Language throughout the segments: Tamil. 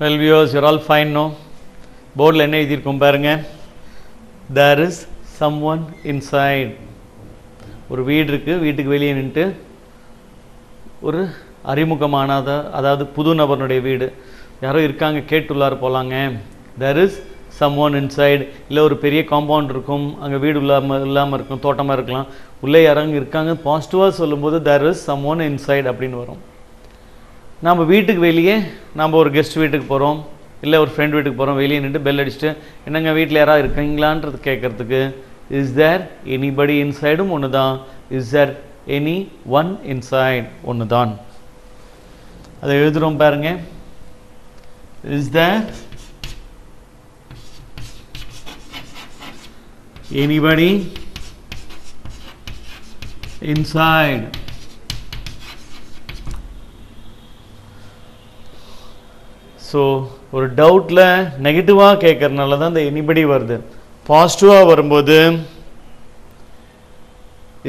Well views you're all fine no போர்டில் என்ன எழுதியிருக்கோம் பாருங்க. There is someone inside ஒரு வீடு இருக்குது வீட்டுக்கு வெளியே நின்றுட்டு ஒரு அறிமுகமானாத அதாவது புது நபருடைய வீடு. யாரோ இருக்காங்க கேட்டுள்ளார் போகலாங்க there is someone inside இல்லை ஒரு பெரிய காம்பவுண்ட் இருக்கும். அங்கே வீடு இல்லாமல் இல்லாமல் இருக்கும் தோட்டமாக இருக்கலாம். உள்ளே யாராங்க இருக்காங்க பாசிட்டிவாக சொல்லும்போது there is someone inside அப்படின்னு வரும். நம்ம வீட்டுக்கு வெளியே நம்ம ஒரு கெஸ்ட் வீட்டுக்கு போகிறோம் இல்லை ஒரு ஃப்ரெண்ட் வீட்டுக்கு போகிறோம் வெளியே நின்று பெல் அடிச்சுட்டு என்னங்க வீட்டில் யாராவது இருக்கீங்களான்றது கேட்குறதுக்கு இஸ் தேர் எனிபடி இன்சைடும் ஒன்று தான் is there anyone inside ஒன்று தான் அதை எழுதுகிறோம் பாருங்க. Is there anybody inside so ஒரு டவுட்டில் நெகட்டிவாக கேட்குறனால தான் இந்த எனிபடி வருது. பாசிட்டிவாக வரும்போது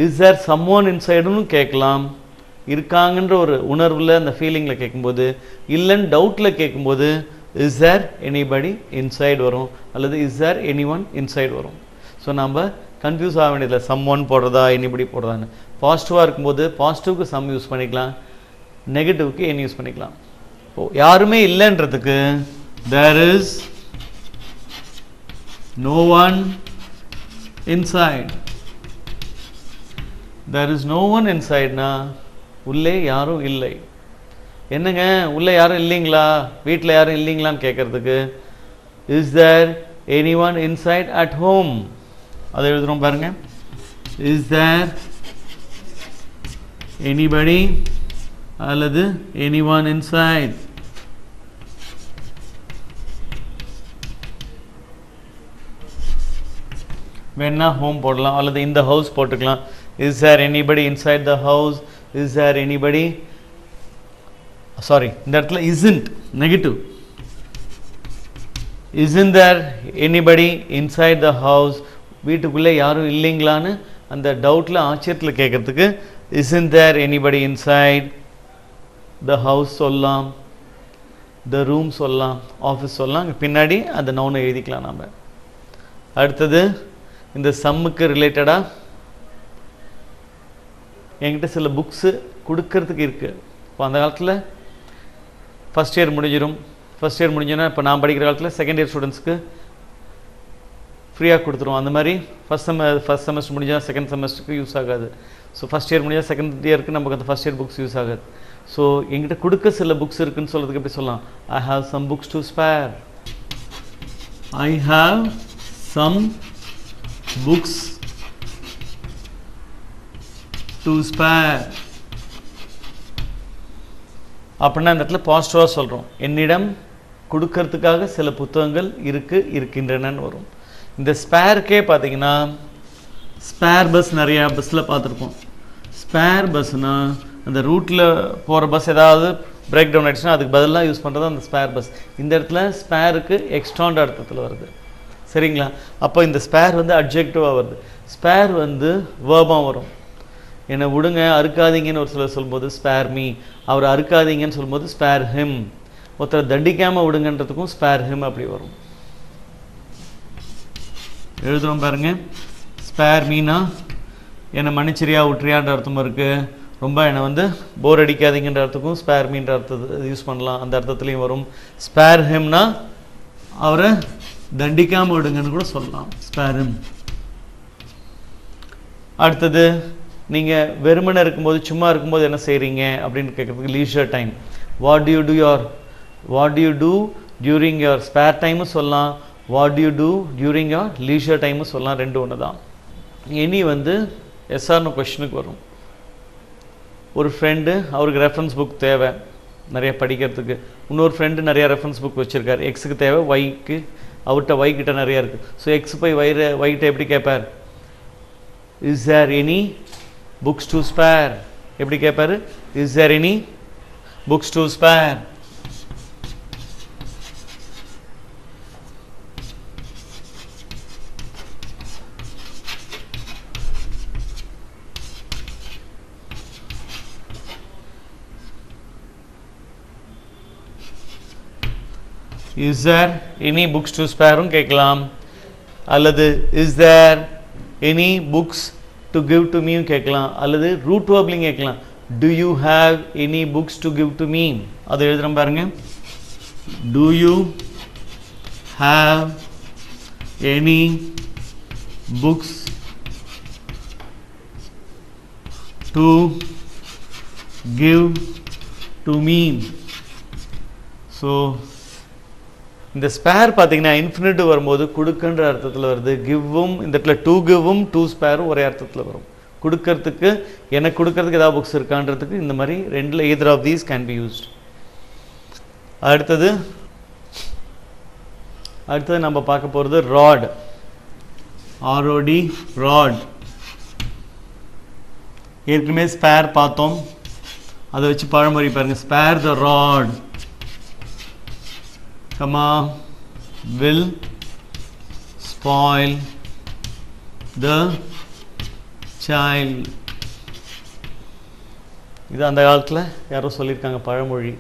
இஸ் தேர் சம் ஒன் இன்சைடுன்னு கேட்கலாம். இருக்காங்கன்ற ஒரு உணர்வில் அந்த ஃபீலிங்கில் கேட்கும்போது இல்லைன்னு டவுட்டில் கேட்கும்போது இஸ் தேர் எனிபடி இன்சைடு வரும்? அல்லது is there anyone inside வரும்? ஸோ நம்ம கன்ஃபியூஸ் ஆக வேண்டியதில்லை. சம் ஒன் போடுறதா எனிபடி போடுறதான்னு. பாசிட்டிவாக இருக்கும்போது பாசிட்டிவ்க்கு சம் யூஸ் பண்ணிக்கலாம். நெகட்டிவ்க்கு என் யூஸ் பண்ணிக்கலாம். யாருமே இல்லைன்றதுக்கு there is no one inside there is no one இன்சைட்னா உள்ளே யாரும் இல்லை. என்னங்க உள்ளே யாரும் இல்லைங்களா? வீட்டில் யாரும் இல்லைங்களான்னு கேட்குறதுக்கு? Is there anyone inside at home அதை எழுதுகிறோம் பாருங்க. இஸ் தேர் எனிபடி அல்லது எனி ஒன் இன்சைட் வேணால் ஹோம் போடலாம் அல்லது இந்த ஹவுஸ் போட்டுக்கலாம். Is there anybody inside the house is there anybody sorry இந்த இடத்துல isn't negative isn't there anybody inside the house வீட்டுக்குள்ளே யாரும் இல்லைங்களான்னு அந்த டவுட்டில் ஆச்சரியத்தில் கேட்குறதுக்கு isn't there anybody inside the house சொல்லலாம். த ரூம் சொல்லலாம் ஆஃபீஸ் சொல்லலாம். பின்னாடி அந்த நவுனை எழுதிக்கலாம் நம்ம அடுத்தது இந்த சம்முக்கு ரிலேட்டடாக என்கிட்ட சில புக்ஸு கொடுக்கறதுக்கு இருக்குது இப்போ அந்த காலத்தில் ஃபஸ்ட் இயர் முடிஞ்சிடும் ஃபஸ்ட் இயர் முடிஞ்சோன்னா இப்போ நான் படிக்கிற காலத்தில் செகண்ட் இயர் ஸ்டூடெண்ட்ஸ்க்கு ஃப்ரீயாக கொடுத்துருவோம். அந்த மாதிரி ஃபஸ்ட் செம ஃபஸ்ட் செமஸ்டர் முடிஞ்சால் செகண்ட் செமஸ்டருக்கு யூஸ் ஆகாது. ஸோ ஃபஸ்ட் இயர் முடிஞ்சால் செகண்ட் இயருக்கு நமக்கு அந்த ஃபஸ்ட் இயர் புக்ஸ் யூஸ் ஆகாது. ஸோ எங்கிட்ட கொடுக்க சில புக்ஸ் இருக்குன்னு சொல்கிறதுக்கு எப்படி சொல்லலாம்? I have some books to spare I have some books to spare அப்படின்னா அந்த இடத்துல பாசிட்டிவாக சொல்கிறோம் என்னிடம் கொடுக்கறதுக்காக சில புத்தகங்கள் இருக்கு இருக்கின்றனன்னு வரும். இந்த ஸ்பேருக்கே பார்த்தீங்கன்னா ஸ்பேர் பஸ் நிறையா பஸ்ஸில் பார்த்துருப்போம். ஸ்பேர் பஸ்னால் அந்த ரூட்டில் போகிற பஸ் ஏதாவது பிரேக் டவுன் ஆகிடுச்சுன்னா அதுக்கு பதிலாக யூஸ் பண்ணுறது அந்த ஸ்பேர் பஸ் இந்த இடத்துல ஸ்பேருக்கு எக்ஸ்ட்ராண்ட் அர்த்தத்தில் வருது. சரிங்களா? அப்போ இந்த ஸ்பேர் வந்து அப்ஜெக்டிவாக வருது. ஸ்பேர் வந்து வேர்பாக வரும். என்னை விடுங்க அறுக்காதீங்கன்னு ஒரு சிலர் சொல்லும்போது ஸ்பேர் மீ அவர் அறுக்காதீங்கன்னு சொல்லும்போது ஸ்பேர் ஹிம் ஒருத்தரை தண்டிக்காமல் விடுங்கன்றதுக்கும் ஸ்பேர் ஹிம் அப்படி வரும். எழுதுறோம் பாருங்க. ஸ்பேர் மீனா என்னை மன்னிச்சிரியா விட்டுறியான்ற அர்த்தமும் இருக்குது ரொம்ப என்னை வந்து போர் அடிக்காதீங்கன்ற அர்த்தத்துக்கும் ஸ்பேர் மீன்ற அர்த்தத்தை யூஸ் பண்ணலாம். அந்த அர்த்தத்துலேயும் வரும். ஸ்பேர் ஹிம்னா அவரை தண்டிக்காமல் விடுங்கன்னு கூட சொல்லலாம். ஸ்பேரும் அடுத்தது நீங்கள் வெறுமனை இருக்கும்போது சும்மா இருக்கும்போது என்ன செய்கிறீங்க அப்படின்னு கேட்குறதுக்கு leisure time what do you do your what do you do during your spare டைமும் சொல்லலாம். What do you do during your leisure டைமும் சொல்லலாம். ரெண்டு ஒன்று தான் இனி வந்து எஸ்ஆர்னு கொஷனுக்கு வரும். ஒரு ஃப்ரெண்டு அவருக்கு ரெஃபரன்ஸ் புக் தேவை. நிறைய படிக்கிறதுக்கு. இன்னொரு ஃப்ரெண்டு நிறைய ரெஃபரன்ஸ் புக் வச்சுருக்காரு. எக்ஸுக்கு தேவை ஒய்க்கு அவர்கிட்ட வைக்கிட்ட நிறையா இருக்குது ஸோ எக்ஸ் பை வயிறு வைகிட்ட எப்படி கேட்பார் is there any books to spare எப்படி கேட்பாரு is there any books to spare is there any books to ஸ்பேரும் கேட்கலாம். அல்லது is there any books to give to மீயும் கேட்கலாம். அல்லது ரூட் வேர்ப்லையும் கேட்கலாம். Do you have any books to give to me அதை எழுதுகிறேன் பாருங்க. Do you have any books to give to me so இந்த ஸ்பேர் பார்த்தீங்கன்னா இன்ஃபினிட் வரும்போது கொடுக்குன்ற அர்த்தத்தில் வருது. கிவ்வும் இந்த இடத்துல டூ கிவ்வும் டூ ஸ்பேரும் ஒரே அர்த்தத்தில் வரும். கொடுக்கறதுக்கு எனக்கு கொடுக்கறதுக்கு ஏதாவது புக்ஸ் இருக்கான்றதுக்கு இந்த மாதிரி ரெண்டில் either of these can be used அடுத்தது அடுத்தது நம்ம பார்க்க போகிறது ராட் ஆர்ஓடி ராட் ஏற்கனவே ஸ்பேர் பார்த்தோம். அதை வச்சு பழமொழி பாருங்கள் spare the rod comma will spoil the child. இது அந்த காலத்தில் யாரோ சொல்லியிருக்காங்க பழமொழி.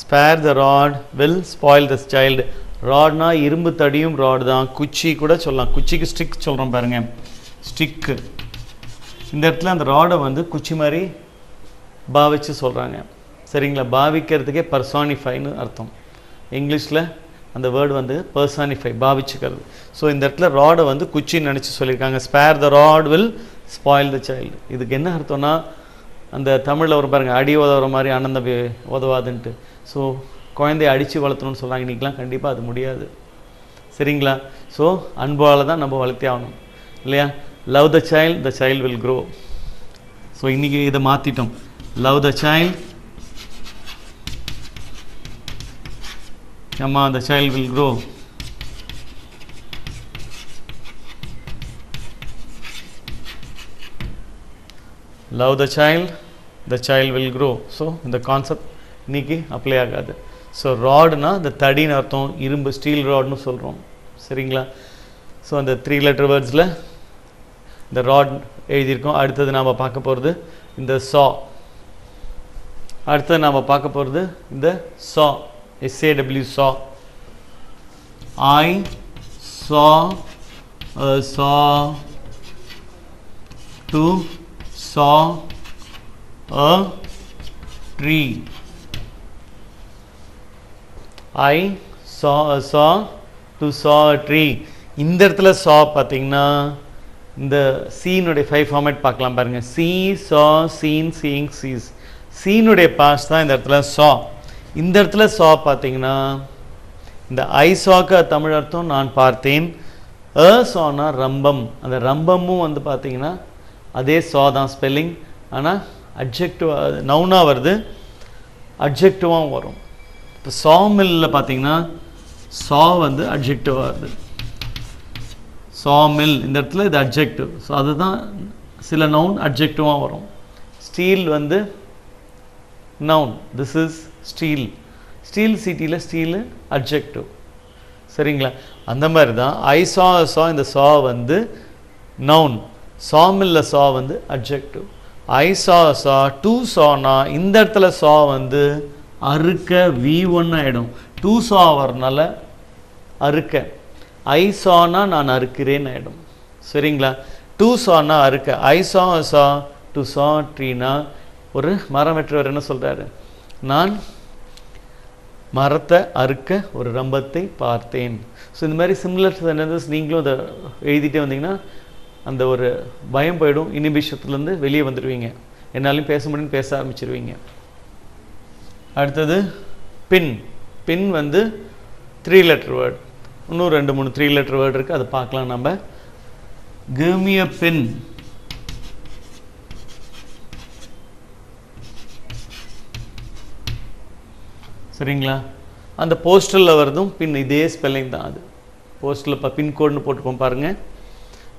Spare the rod will spoil the child ராட்னா இரும்பு தடியும் ராட் தான். குச்சி கூட சொல்லலாம். குச்சிக்கு ஸ்டிக் சொல்கிறோம் பாருங்க. ஸ்டிக்கு இந்த இடத்துல அந்த ராடை வந்து குச்சி மாதிரி பாவிச்சு சொல்கிறாங்க சரிங்களா? பாவிக்கிறதுக்கே பர்சானிஃபைன்னு அர்த்தம். இங்கிலீஷில் அந்த வேர்டு வந்து பர்சானிஃபை பாவிச்சுக்கிறது. ஸோ இந்த இடத்துல ராடை வந்து குச்சின்னு நினச்சி சொல்லியிருக்காங்க. Spare the rod will spoil the child இதுக்கு என்ன அர்த்தம்னா அந்த தமிழில் ஒரு பாருங்க அடி உதவுற மாதிரி ஆனந்தம் உதவாதுன்ட்டு. ஸோ குழந்தைய அடித்து வளர்த்தணும்னு சொல்கிறாங்க இன்றைக்கெலாம் கண்டிப்பாக அது முடியாது. சரிங்களா? ஸோ அன்பால் தான் நம்ம வளர்த்தே ஆகணும். இல்லையா? Love the child the child will grow so இன்றைக்கி இதை மாற்றிட்டோம் love the child Amma, the child will grow. Love the child, the child will grow. So, இந்த கான்செப்ட் இன்னைக்கு அப்ளை ஆகாது. ஸோ ராட்னா இந்த தடின்னு அர்த்தம் இரும்பு ஸ்டீல் ராட்னு சொல்கிறோம் சரிங்களா? ஸோ அந்த த்ரீ லெட்டர் வேர்ட்ஸில் இந்த ராட் எழுதியிருக்கோம். அடுத்தது நாம் பார்க்க போகிறது இந்த சா அடுத்தது நாம் பார்க்க போகிறது இந்த சா SAW saw. I saw a saw to saw a tree. I saw a saw to saw a tree. இந்த இடத்துல saw பார்த்தீங்கன்னா இந்த சீனுடைய ஃபைவ் ஃபார்மேட் பார்க்கலாம் பாருங்க see saw seen seeing sees சீனுடைய பாஸ் தான் இந்த இடத்துல சா இந்த இடத்துல சா பார்த்தீங்கன்னா இந்த ஐ ஐசாக்கு தமிழ் அர்த்தம் நான் பார்த்தேன். அ சானா ரம்பம். அந்த ரம்பமும் வந்து பார்த்தீங்கன்னா அதே சா தான் ஸ்பெல்லிங் ஆனால் அட்ஜெக்டிவ் நவுனாக வருது. அப்ஜெக்டிவாகவும் வரும். இப்போ சா மில்லில் பார்த்தீங்கன்னா சா வந்து அட்ஜெக்டிவாக வருது. சா மில் இந்த இடத்துல இது அட்ஜெக்டிவ் ஸோ அதுதான் சில நவுன் அப்ஜெக்டிவாக வரும். ஸ்டீல் வந்து noun this is steel. Steel சிட்டியில் ஸ்டீலு அப்ஜெக்டிவ் சரிங்களா? அந்த மாதிரி தான் ஐ சா சா இந்த சா வந்து நவுன் சாமில்ல சா வந்து அப்ஜெக்டிவ் ஐ சா சா டூ சானா இந்த இடத்துல சா வந்து அறுக்க வி ஒன்று ஆகிடும் டூ சா வரனால அறுக்க. ஐ சானா நான் அறுக்கிறேன் ஆகிடும் சரிங்களா? டூ சானா அறுக்க. ஐ சா சா டு சா ட்ரீனா ஒரு மரம் வெற்றவர் என்ன சொல்கிறாரு நான் மரத்தை அறுக்க ஒரு ரம்பத்தை பார்த்தேன். ஸோ இந்த மாதிரி சிம்லர் சென்டென்சஸ் நீங்களும் அதை எழுதிட்டே வந்தீங்கன்னா அந்த ஒரு பயம் போயிடும். இனிபிஷத்துலேருந்து வெளியே வந்துடுவீங்க. என்னாலையும் பேச முடியும்னு பேச ஆரம்பிச்சிருவீங்க. அடுத்தது பின். பின் வந்து த்ரீ லெட்டர் வேர்ட் இன்னும் ரெண்டு மூணு த்ரீ லெட்டர் வேர்ட் இருக்குது அதை பார்க்கலாம் நம்ம. Give pin. சரிங்களா? அந்த போஸ்டரில் வரதும் பின் இதே ஸ்பெல்லிங் தான் அது. போஸ்டலில் இப்போ பின்கோடுன்னு போட்டுப்போம் பாருங்கள்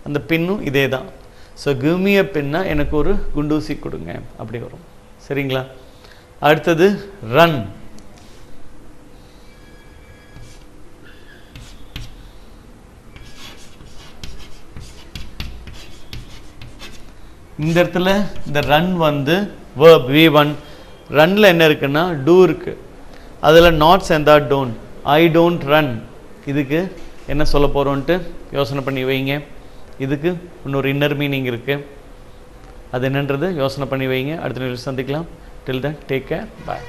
அந்த பின்னும் இதே தான். ஸோ கிவ்மிய பின்னா எனக்கு ஒரு குண்டூசி கொடுங்க. அப்படி வரும். சரிங்களா? அடுத்தது ரன் இந்த இடத்துல இந்த ரன் வந்து வேர்ப் வி ஒன் ரன்னில் என்ன இருக்குன்னா டூ இருக்குது அதில் நாட் சேர்ந்தா டோன்ட் ஐ டோன்ட் ரன் இதுக்கு என்ன சொல்ல போகிறோன்ட்டு யோசனை பண்ணி வைங்க. இதுக்கு இன்னொரு இன்னர் மீனிங் இருக்குது அது என்னன்றது? யோசனை பண்ணி வைங்க. அடுத்த நிகழ்ச்சி சந்திக்கலாம். Till then take care bye